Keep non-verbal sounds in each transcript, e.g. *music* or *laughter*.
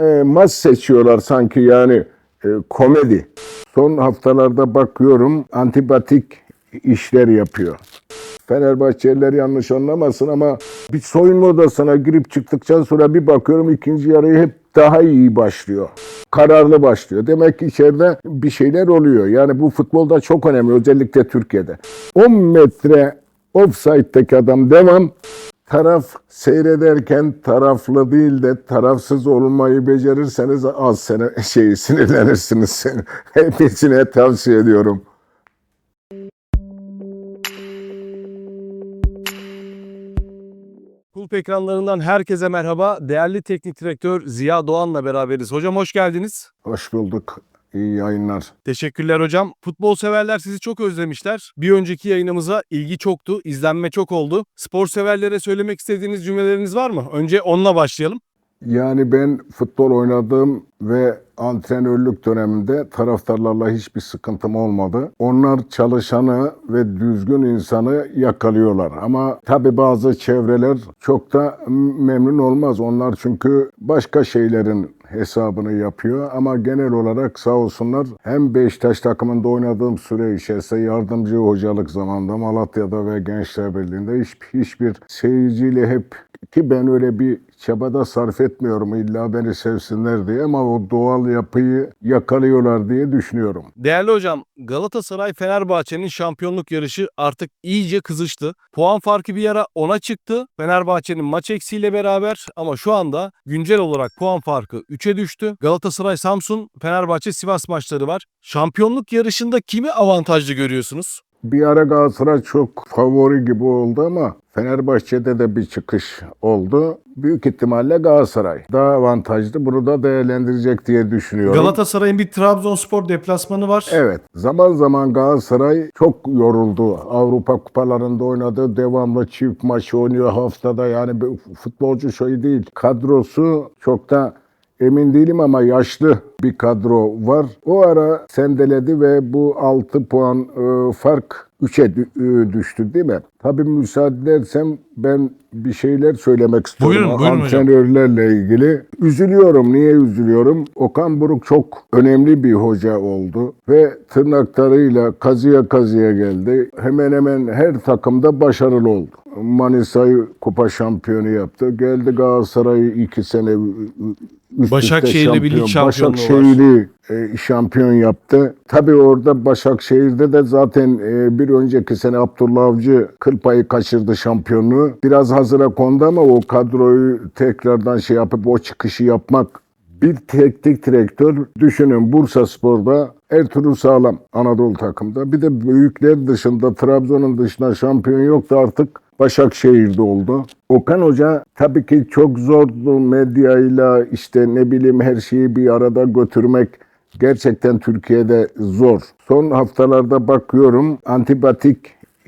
e, maç seçiyorlar sanki yani e, komedi. Son haftalarda bakıyorum antipatik işler yapıyor. Fenerbahçeliler yanlış anlamasın ama bir soyunma odasına girip çıktıktan sonra bir bakıyorum ikinci yarıyı hep daha iyi başlıyor. Kararlı başlıyor. Demek ki içeride bir şeyler oluyor. Yani bu futbolda çok önemli özellikle Türkiye'de. 10 metre offside'deki adam devam. Taraf seyrederken taraflı değil de tarafsız olmayı becerirseniz az sene *laughs* şey sinirlenirsiniz. Hepsine tavsiye ediyorum. Kulp ekranlarından herkese merhaba. Değerli teknik direktör Ziya Doğan'la beraberiz. Hocam hoş geldiniz. Hoş bulduk. İyi yayınlar. Teşekkürler hocam. Futbol severler sizi çok özlemişler. Bir önceki yayınımıza ilgi çoktu, izlenme çok oldu. Spor severlere söylemek istediğiniz cümleleriniz var mı? Önce onunla başlayalım. Yani ben futbol oynadım ve antrenörlük döneminde taraftarlarla hiçbir sıkıntım olmadı. Onlar çalışanı ve düzgün insanı yakalıyorlar. Ama tabii bazı çevreler çok da memnun olmaz. Onlar çünkü başka şeylerin hesabını yapıyor ama genel olarak sağ olsunlar hem Beşiktaş takımında oynadığım süre içerisinde yardımcı hocalık zamanında Malatya'da ve Gençler Birliği'nde hiç, hiçbir seyirciyle hep ki ben öyle bir çabada sarf etmiyorum illa beni sevsinler diye ama o doğal yapıyı yakalıyorlar diye düşünüyorum. Değerli hocam, Galatasaray Fenerbahçe'nin şampiyonluk yarışı artık iyice kızıştı. Puan farkı bir ara 10'a çıktı. Fenerbahçe'nin maç eksiğiyle beraber ama şu anda güncel olarak puan farkı 3'e düştü. Galatasaray Samsun, Fenerbahçe Sivas maçları var. Şampiyonluk yarışında kimi avantajlı görüyorsunuz? Bir ara Galatasaray çok favori gibi oldu ama Fenerbahçe'de de bir çıkış oldu. Büyük ihtimalle Galatasaray daha avantajlı. Bunu da değerlendirecek diye düşünüyorum. Galatasaray'ın bir Trabzonspor deplasmanı var. Evet. Zaman zaman Galatasaray çok yoruldu. Avrupa kupalarında oynadı. Devamlı çift maç oynuyor haftada. Yani bir futbolcu şey değil. Kadrosu çok da emin değilim ama yaşlı bir kadro var. O ara sendeledi ve bu 6 puan e, fark 3'e düştü değil mi? Tabii müsaade edersem ben bir şeyler söylemek istiyorum. Buyurun, buyurun hocam. Antrenörlerle ilgili. Üzülüyorum. Niye üzülüyorum? Okan Buruk çok önemli bir hoca oldu ve tırnaklarıyla kazıya kazıya geldi. Hemen hemen her takımda başarılı oldu. Manisa'yı kupa şampiyonu yaptı. Geldi Galatasaray'ı iki sene üst Başakşehir'le bir lig şampiyonluğu var. Başakşehir'i e, şampiyon yaptı. Tabii orada Başakşehir'de de zaten e, bir önceki sene Abdullah Avcı kıl payı kaçırdı şampiyonluğu. Biraz hazıra kondu ama o kadroyu tekrardan şey yapıp o çıkışı yapmak bir teknik direktör düşünün Bursa Spor'da Ertuğrul Sağlam Anadolu takımda. Bir de büyükler dışında Trabzon'un dışında şampiyon yoktu artık Başakşehir'de oldu. Okan Hoca tabii ki çok zordu medyayla işte ne bileyim her şeyi bir arada götürmek gerçekten Türkiye'de zor. Son haftalarda bakıyorum antipatik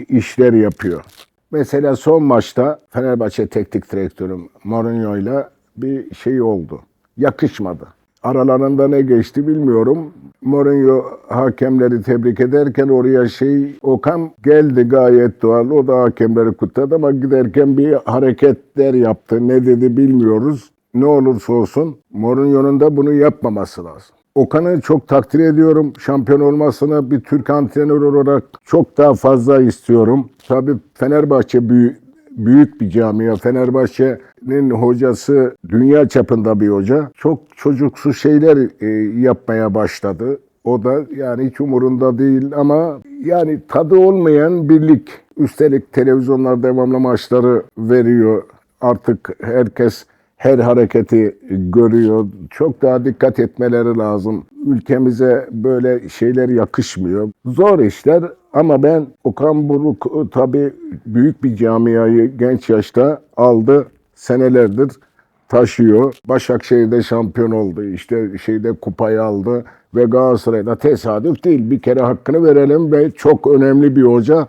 işler yapıyor. Mesela son maçta Fenerbahçe teknik direktörüm Mourinho'yla bir şey oldu. Yakışmadı. Aralarında ne geçti bilmiyorum. Mourinho hakemleri tebrik ederken oraya şey Okan geldi gayet doğal. O da hakemleri kutladı ama giderken bir hareketler yaptı. Ne dedi bilmiyoruz. Ne olursa olsun Mourinho'nun da bunu yapmaması lazım. Okan'ı çok takdir ediyorum. Şampiyon olmasını bir Türk antrenör olarak çok daha fazla istiyorum. Tabii Fenerbahçe büyük, büyük bir camia. Fenerbahçe'nin hocası dünya çapında bir hoca. Çok çocuksu şeyler e, yapmaya başladı. O da yani hiç umurunda değil ama yani tadı olmayan birlik. Üstelik televizyonlar devamlı maçları veriyor. Artık herkes her hareketi görüyor. Çok daha dikkat etmeleri lazım. Ülkemize böyle şeyler yakışmıyor. Zor işler ama ben Okan Buruk tabii büyük bir camiayı genç yaşta aldı. Senelerdir taşıyor. Başakşehir'de şampiyon oldu. İşte şeyde kupayı aldı ve Galatasaray'da tesadüf değil. Bir kere hakkını verelim ve çok önemli bir hoca.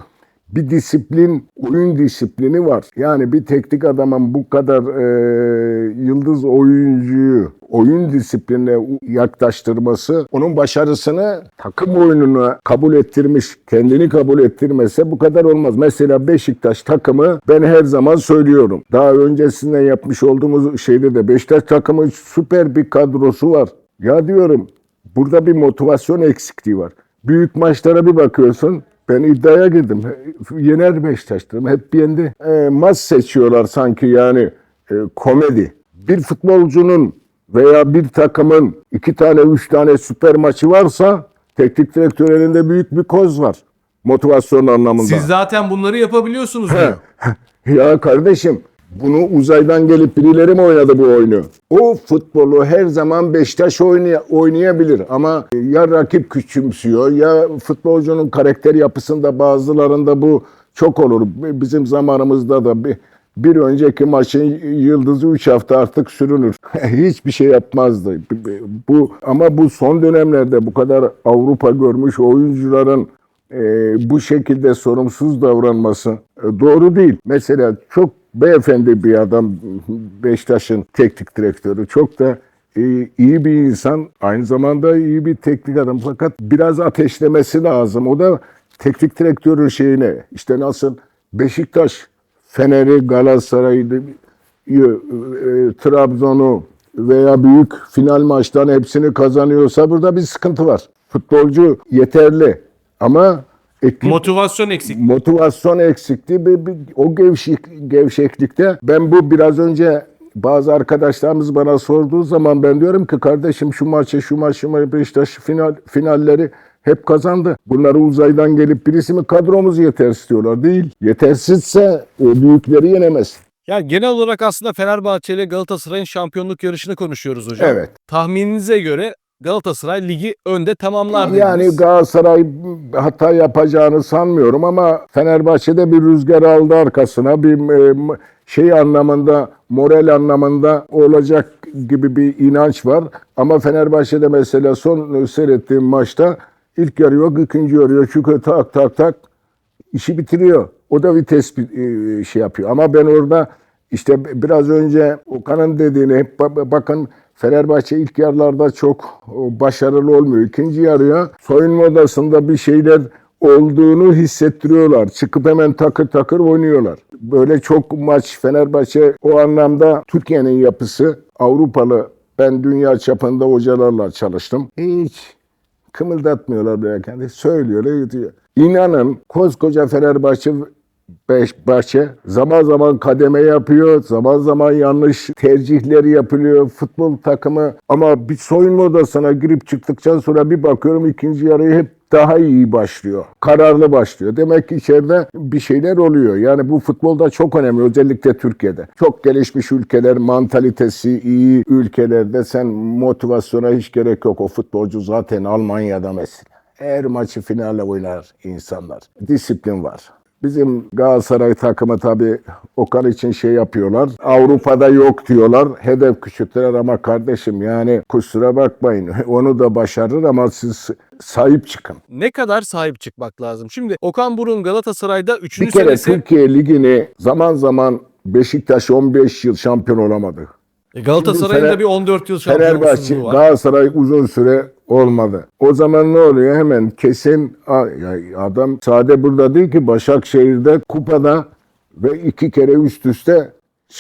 Bir disiplin, oyun disiplini var. Yani bir teknik adamın bu kadar e, yıldız oyuncuyu oyun disiplinine u- yaklaştırması, onun başarısını takım oyununa kabul ettirmiş, kendini kabul ettirmese bu kadar olmaz. Mesela Beşiktaş takımı ben her zaman söylüyorum. Daha öncesinden yapmış olduğumuz şeyde de Beşiktaş takımı süper bir kadrosu var. Ya diyorum burada bir motivasyon eksikliği var. Büyük maçlara bir bakıyorsun. Ben iddiaya girdim. Yener Beşiktaş dedim. Hep yendi. E, maç seçiyorlar sanki yani e, komedi. Bir futbolcunun veya bir takımın iki tane, üç tane süper maçı varsa teknik direktör elinde büyük bir koz var. Motivasyon anlamında. Siz zaten bunları yapabiliyorsunuz diyor. *laughs* Ya kardeşim bunu uzaydan gelip birileri mi oynadı bu oyunu? O futbolu her zaman Beşiktaş oynay- oynayabilir ama ya rakip küçümsüyor ya futbolcunun karakter yapısında bazılarında bu çok olur. Bizim zamanımızda da bir, bir önceki maçın yıldızı 3 hafta artık sürünür. *laughs* Hiçbir şey yapmazdı. Bu ama bu son dönemlerde bu kadar Avrupa görmüş oyuncuların e, bu şekilde sorumsuz davranması e, doğru değil. Mesela çok beyefendi bir adam Beşiktaş'ın teknik direktörü. Çok da e, iyi bir insan. Aynı zamanda iyi bir teknik adam. Fakat biraz ateşlemesi lazım. O da teknik direktörün şeyine işte nasıl Beşiktaş, Fener'i, Galatasaray'ı, e, e, Trabzon'u veya büyük final maçtan hepsini kazanıyorsa burada bir sıkıntı var. Futbolcu yeterli ama ekip Motivasyon eksik. motivasyon eksikliği bir, bir- o gevşek, gevşeklikte ben bu biraz önce bazı arkadaşlarımız bana sorduğu zaman ben diyorum ki kardeşim şu maçı şu maçı şu maçı Beşiktaş final, finalleri hep kazandı. Bunları uzaydan gelip birisi mi kadromuz yetersiz diyorlar. Değil. Yetersizse o büyükleri yenemez. Yani genel olarak aslında Fenerbahçe ile Galatasaray'ın şampiyonluk yarışını konuşuyoruz hocam. Evet. Tahmininize göre Galatasaray ligi önde tamamlar Yani dediniz. Galatasaray hata yapacağını sanmıyorum ama Fenerbahçe'de bir rüzgar aldı arkasına. Bir e, şey anlamında, moral anlamında olacak gibi bir inanç var. Ama Fenerbahçe'de mesela son seyrettiğim maçta ilk yarı yok, ikinci yarı yok. Çünkü tak tak tak işi bitiriyor. O da vites bir e, şey yapıyor. Ama ben orada işte biraz önce Okan'ın dediğini hep ba- bakın Fenerbahçe ilk yarılarda çok o, başarılı olmuyor. İkinci yarıya soyunma odasında bir şeyler olduğunu hissettiriyorlar. Çıkıp hemen takır takır oynuyorlar. Böyle çok maç Fenerbahçe o anlamda Türkiye'nin yapısı Avrupalı ben dünya çapında hocalarla çalıştım. Hiç kımıldatmıyorlar böyle kendi. Söylüyorlar, gidiyor. İnanın koskoca Fenerbahçe Beş bahçe zaman zaman kademe yapıyor, zaman zaman yanlış tercihleri yapılıyor futbol takımı ama bir soyunma odasına girip çıktıktan sonra bir bakıyorum ikinci yarıyı hep daha iyi başlıyor. Kararlı başlıyor. Demek ki içeride bir şeyler oluyor. Yani bu futbolda çok önemli özellikle Türkiye'de. Çok gelişmiş ülkeler, mantalitesi iyi ülkelerde sen motivasyona hiç gerek yok. O futbolcu zaten Almanya'da mesela. Her maçı finale oynar insanlar. Disiplin var. Bizim Galatasaray takımı tabii Okan için şey yapıyorlar. Avrupa'da yok diyorlar. Hedef küçültüler ama kardeşim yani kusura bakmayın. *laughs* Onu da başarır ama siz sahip çıkın. Ne kadar sahip çıkmak lazım? Şimdi Okan Burun Galatasaray'da 3. Bir kere senesi. Türkiye Ligi'ni zaman zaman Beşiktaş 15 yıl şampiyon olamadı. E, Galatasaray'ın da bir 14 yıl Fenerbahçe, şampiyonluğu var. Galatasaray uzun süre olmadı. O zaman ne oluyor? Hemen kesin adam sade burada değil ki Başakşehir'de kupada ve iki kere üst üste.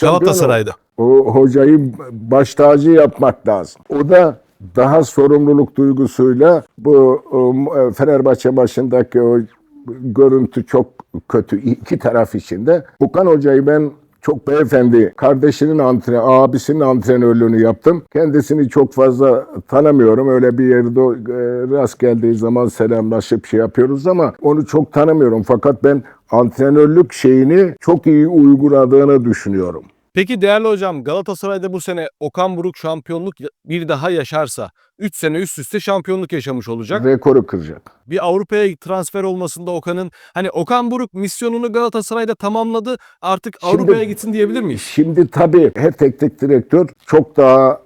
Galatasaray'da. O hocayı baş tacı yapmak lazım. O da daha sorumluluk duygusuyla bu o, Fenerbahçe maçındaki o görüntü çok kötü iki taraf içinde. Okan Hoca'yı ben çok beyefendi, kardeşinin antren, abisinin antrenörlüğünü yaptım. Kendisini çok fazla tanımıyorum. Öyle bir yerde e, rast geldiği zaman selamlaşıp şey yapıyoruz ama onu çok tanımıyorum. Fakat ben antrenörlük şeyini çok iyi uyguladığını düşünüyorum. Peki değerli hocam Galatasaray'da bu sene Okan Buruk şampiyonluk bir daha yaşarsa 3 sene üst üste şampiyonluk yaşamış olacak. Rekoru kıracak. Bir Avrupa'ya transfer olmasında Okan'ın hani Okan Buruk misyonunu Galatasaray'da tamamladı artık Avrupa'ya gitsin diyebilir miyiz? Şimdi tabii her teknik direktör çok daha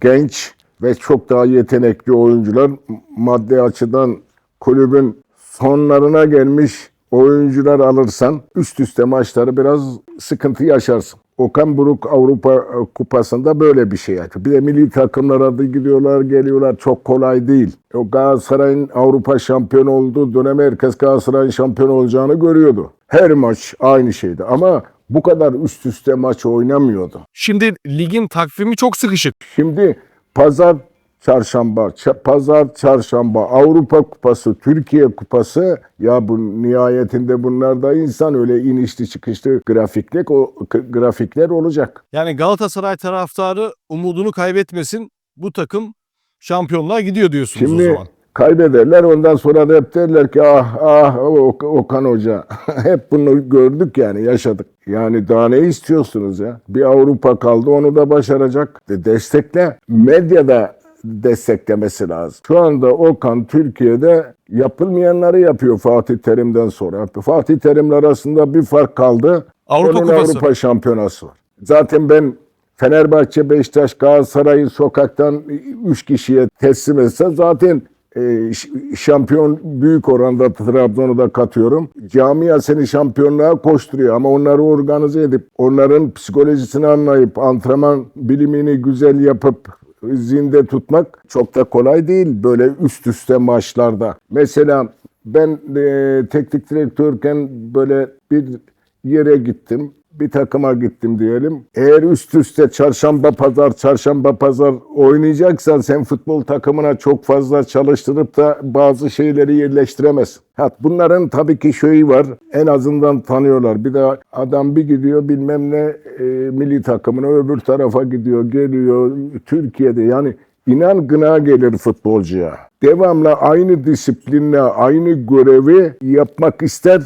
genç ve çok daha yetenekli oyuncular maddi açıdan kulübün sonlarına gelmiş oyuncular alırsan üst üste maçları biraz sıkıntı yaşarsın. Okan Buruk Avrupa Kupası'nda böyle bir şey yapıyor. Bir de milli takımlara da gidiyorlar, geliyorlar. Çok kolay değil. O Galatasaray'ın Avrupa şampiyonu olduğu dönem herkes Galatasaray'ın şampiyon olacağını görüyordu. Her maç aynı şeydi ama bu kadar üst üste maç oynamıyordu. Şimdi ligin takvimi çok sıkışık. Şimdi pazar çarşamba, ça- pazar çarşamba Avrupa Kupası, Türkiye Kupası ya bu nihayetinde bunlar da insan öyle inişli çıkışlı grafikler o grafikler olacak. Yani Galatasaray taraftarı umudunu kaybetmesin. Bu takım şampiyonluğa gidiyor diyorsunuz o Şimdi zaman. kaybederler ondan sonra da hep derler ki ah ah Ok- Okan Hoca. *laughs* hep bunu gördük yani yaşadık. Yani daha ne istiyorsunuz ya? Bir Avrupa kaldı onu da başaracak. De destekle. Medyada desteklemesi lazım. Şu anda Okan Türkiye'de yapılmayanları yapıyor Fatih Terim'den sonra. Fatih Terim'le arasında bir fark kaldı. Avrupa Onun Kupası. Avrupa şampiyonası var. Zaten ben Fenerbahçe, Beşiktaş, Galatasaray'ı sokaktan 3 kişiye teslim etse zaten e, şampiyon büyük oranda Trabzon'u da katıyorum. Camia seni şampiyonluğa koşturuyor ama onları organize edip onların psikolojisini anlayıp antrenman bilimini güzel yapıp zinde tutmak çok da kolay değil böyle üst üste maçlarda. Mesela ben e, teknik direktörken böyle bir yere gittim. Bir takıma gittim diyelim. Eğer üst üste çarşamba pazar çarşamba pazar oynayacaksan sen futbol takımına çok fazla çalıştırıp da bazı şeyleri yerleştiremezsin. Ha, bunların tabii ki şeyi var. En azından tanıyorlar. Bir de adam bir gidiyor bilmem ne e, milli takımına öbür tarafa gidiyor geliyor Türkiye'de yani inan gına gelir futbolcuya. Devamlı aynı disiplinle aynı görevi yapmak ister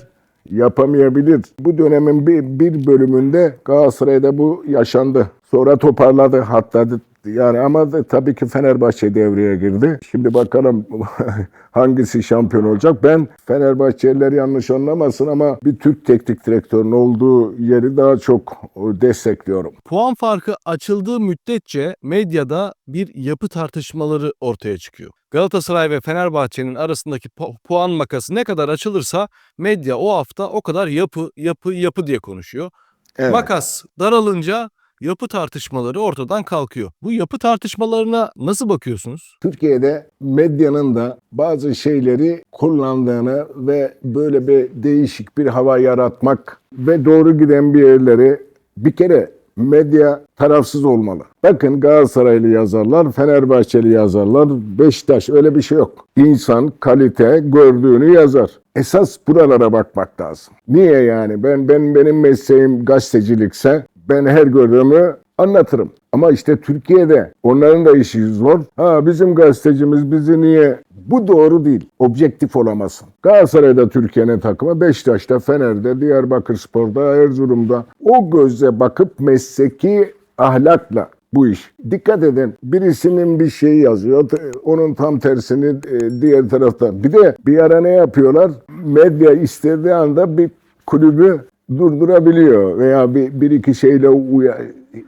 yapamayabilir. Bu dönemin bir, bir bölümünde Galatasaray'da bu yaşandı. Sonra toparladı hatta yani ama da tabii ki Fenerbahçe devreye girdi. Şimdi bakalım *laughs* hangisi şampiyon olacak. Ben Fenerbahçeliler yanlış anlamasın ama bir Türk teknik direktörünün olduğu yeri daha çok destekliyorum. Puan farkı açıldığı müddetçe medyada bir yapı tartışmaları ortaya çıkıyor. Galatasaray ve Fenerbahçe'nin arasındaki pu- puan makası ne kadar açılırsa medya o hafta o kadar yapı yapı yapı diye konuşuyor. Evet. Makas daralınca yapı tartışmaları ortadan kalkıyor. Bu yapı tartışmalarına nasıl bakıyorsunuz? Türkiye'de medyanın da bazı şeyleri kullandığını ve böyle bir değişik bir hava yaratmak ve doğru giden bir yerleri bir kere medya tarafsız olmalı. Bakın Galatasaraylı yazarlar, Fenerbahçeli yazarlar, Beşiktaş öyle bir şey yok. İnsan kalite gördüğünü yazar. Esas buralara bakmak lazım. Niye yani? Ben ben benim mesleğim gazetecilikse ben her gördüğümü anlatırım. Ama işte Türkiye'de onların da işi zor. Ha bizim gazetecimiz bizi niye? Bu doğru değil. Objektif olamazsın. Galatasaray'da Türkiye'nin takımı, Beşiktaş'ta, Fener'de, Diyarbakır Spor'da, Erzurum'da o gözle bakıp mesleki ahlakla bu iş. Dikkat edin birisinin bir şeyi yazıyor onun tam tersini e, diğer tarafta. Bir de bir ara ne yapıyorlar? Medya istediği anda bir kulübü durdurabiliyor veya bir, bir iki şeyle uya-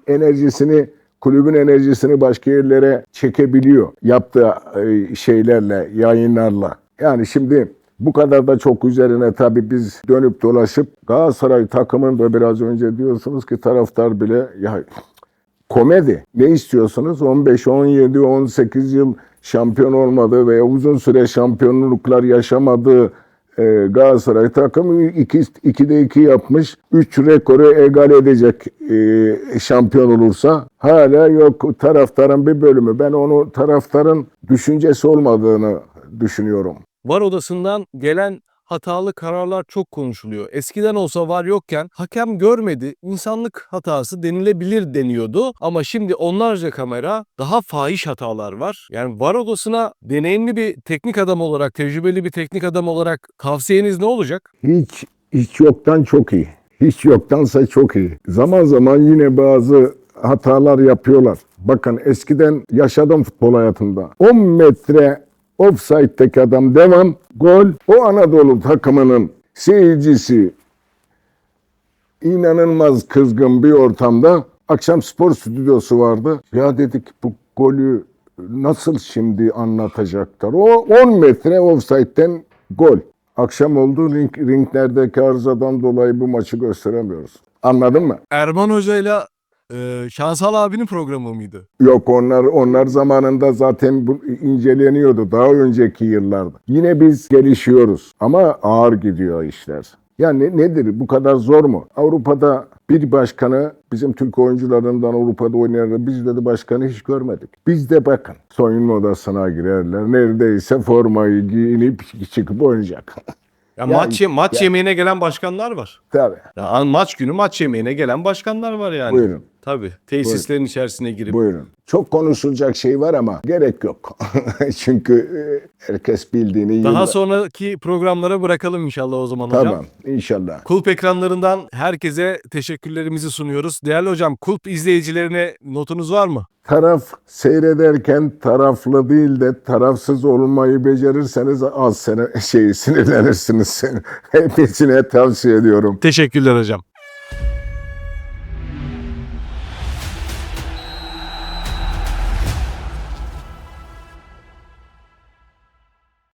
enerjisini kulübün enerjisini başka yerlere çekebiliyor yaptığı e, şeylerle, yayınlarla. Yani şimdi bu kadar da çok üzerine tabii biz dönüp dolaşıp Galatasaray takımın da biraz önce diyorsunuz ki taraftar bile ya komedi. Ne istiyorsunuz? 15, 17, 18 yıl şampiyon olmadığı veya uzun süre şampiyonluklar yaşamadığı e, Galatasaray takımı 2, 2'de 2 yapmış. 3 rekoru egal edecek e, şampiyon olursa hala yok taraftarın bir bölümü. Ben onu taraftarın düşüncesi olmadığını düşünüyorum. VAR odasından gelen hatalı kararlar çok konuşuluyor. Eskiden olsa VAR yokken hakem görmedi, insanlık hatası denilebilir deniyordu. Ama şimdi onlarca kamera, daha fahiş hatalar var. Yani VAR odasına deneyimli bir teknik adam olarak, tecrübeli bir teknik adam olarak tavsiyeniz ne olacak? Hiç hiç yoktan çok iyi. Hiç yoktansa çok iyi. Zaman zaman yine bazı hatalar yapıyorlar. Bakın eskiden yaşadım futbol hayatımda. 10 metre offside'deki adam devam, gol. O Anadolu takımının seyircisi inanılmaz kızgın bir ortamda akşam spor stüdyosu vardı. Ya dedik bu golü nasıl şimdi anlatacaklar? O 10 metre offside'den gol. Akşam oldu ring, ringlerdeki arızadan dolayı bu maçı gösteremiyoruz. Anladın mı? Erman Hoca ile e, Şansal abinin programı mıydı? Yok onlar onlar zamanında zaten bu inceleniyordu daha önceki yıllarda. Yine biz gelişiyoruz ama ağır gidiyor işler. Yani nedir bu kadar zor mu? Avrupa'da bir başkanı bizim Türk oyuncularından Avrupa'da oynayan bizde de başkanı hiç görmedik. Bizde bakın soyunma odasına girerler neredeyse formayı giyinip çıkıp oynayacak. *laughs* Ya, Ya- maç ye- maç ya- yemeğine gelen başkanlar var. Tabii. Ya, maç günü maç yemeğine gelen başkanlar var yani. Buyurun. Tabii. Tesislerin içerisine girip. Buyurun. Çok konuşulacak şey var ama gerek yok. *laughs* Çünkü e, herkes bildiğini Daha yıllar- sonraki programlara bırakalım inşallah o zaman hocam. Tamam inşallah. Kulp ekranlarından herkese teşekkürlerimizi sunuyoruz. Değerli hocam Kulp izleyicilerine notunuz var mı? Taraf seyrederken taraflı değil de tarafsız olmayı becerirseniz az sene *laughs* şey sinirlenirsiniz. *laughs* Hepsine tavsiye ediyorum. Teşekkürler hocam.